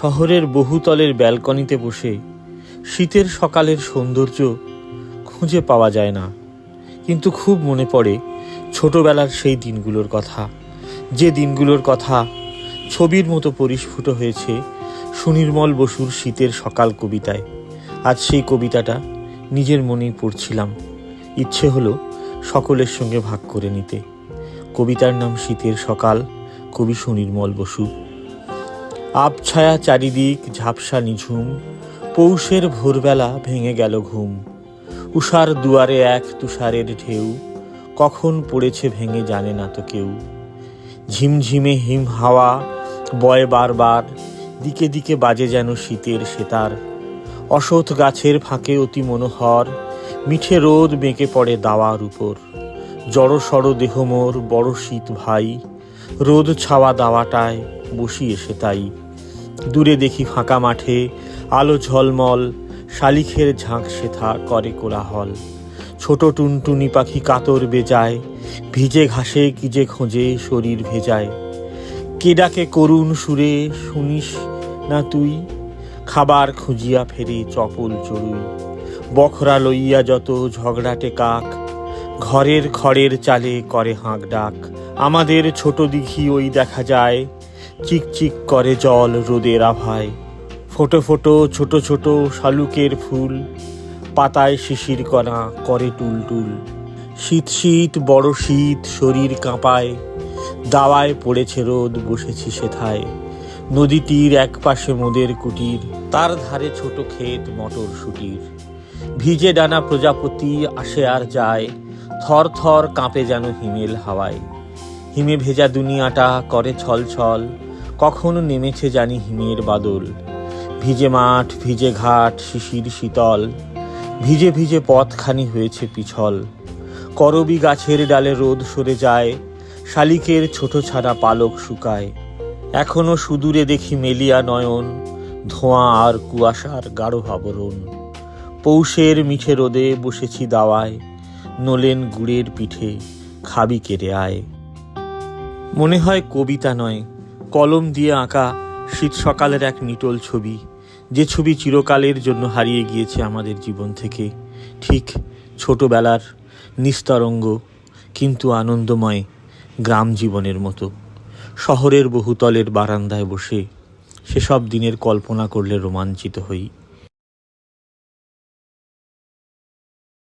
শহরের বহুতলের ব্যালকনিতে বসে শীতের সকালের সৌন্দর্য খুঁজে পাওয়া যায় না। কিন্তু খুব মনে পড়ে ছোটবেলার সেই দিনগুলোর কথা। যে দিনগুলোর কথা ছবির মতো পরিস্ফুট হয়েছে সুনির্মল বসুর শীতের সকাল কবিতায়। আজ সেই কবিতাটা নিজের মনেই পড়ছিলাম। ইচ্ছে হলো সকলের সঙ্গে ভাগ করে নিতে। কবিতার নাম শীতের সকাল, কবি সুনির্মল বসু। আবছায়া চারিদিক ঝাপসা নিঝুম, পৌষের ভোরবেলা ভেঙে গেল ঘুম। উষার দুয়ারে এক তুষারের ঢেউ, কখন পড়েছে ভেঙে জানে না তো কেউ। ঝিমঝিমে হিম হাওয়া বয় বারবার, দিকে দিকে বাজে যেন শীতের সেতার। অসৎ গাছের ফাঁকে অতি মনোহর, মিঠে রোদ বেঁকে পড়ে দাওয়ার উপর। জড় সড় দেহ মোর বড় শীত ভাই, রোদ ছাওয়া দাওয়াটায় বসি এসে তাই। দূরে দেখি ফাঁকা মাঠে, আলো ঝলমল, শালিখের ঝাঁক সেথা করে কোলাহল। ছোট টুনটুনি পাখি কাতর বেজায়, ভিজে ঘাসে কি যে খোঁজে শরীর ভেজায়। কে ডাকে করুণ সুরে, শুনিস না তুই? খাবার খুঁজিয়া ফেরে চপল চড়ুই। বখরা লইয়া যত ঝগড়াটে কাক, ঘরের খড়ের চালে করে হাঁক ডাক। আমাদের ছোট দিঘি ওই দেখা যায় চিকচিক করে জল রোদের আভায়। ফোটো ফোটো, ছোট ছোট শালুকের ফুল, পাতায় শিশির কণা করে টুলটুল শীত শীত, বড় শীত, শরীর কাঁপায়। দাওয়ায় পড়েছে রোদ, বসেছি সেথায়। নদীটির এক পাশে মোদের কুটির, তার ধারে ছোট ক্ষেত, মটর শুটির ভিজে ডানা প্রজাপতি আসে আর যায়, থর থর কাঁপে যেন হিমেল হাওয়ায়। হিমে ভেজা দুনিয়াটা করে ছল ছল কখন নেমেছে জানি হিমের বাদল। ভিজে মাঠ, ভিজে ঘাট, শিশির শীতল। ভিজে ভিজে পথখানি হয়েছে পিছল। করবি গাছের ডালে রোদ সরে যায়, শালিকের ছোট ছাড়া পালক শুকায়। এখনও সুদূরে দেখি মেলিয়া নয়ন, ধোঁয়া আর কুয়াশার গাঢ় আবরণ। পৌষের মিঠে রোদে বসেছি দাওয়ায়, নলেন গুড়ের পিঠে খাবি কেড়ে আয়। মনে হয় কবিতা নয় কলম দিয়ে আঁকা শীত সকালের এক নিটল ছবি, যে ছবি চিরকালের জন্য হারিয়ে গিয়েছে আমাদের জীবন থেকে। ঠিক ছোটবেলার নিস্তরঙ্গ, কিন্তু আনন্দময় গ্রাম জীবনের মতো। শহরের বহুতলের বারান্দায় বসে সেসব দিনের কল্পনা করলে রোমাঞ্চিত হই।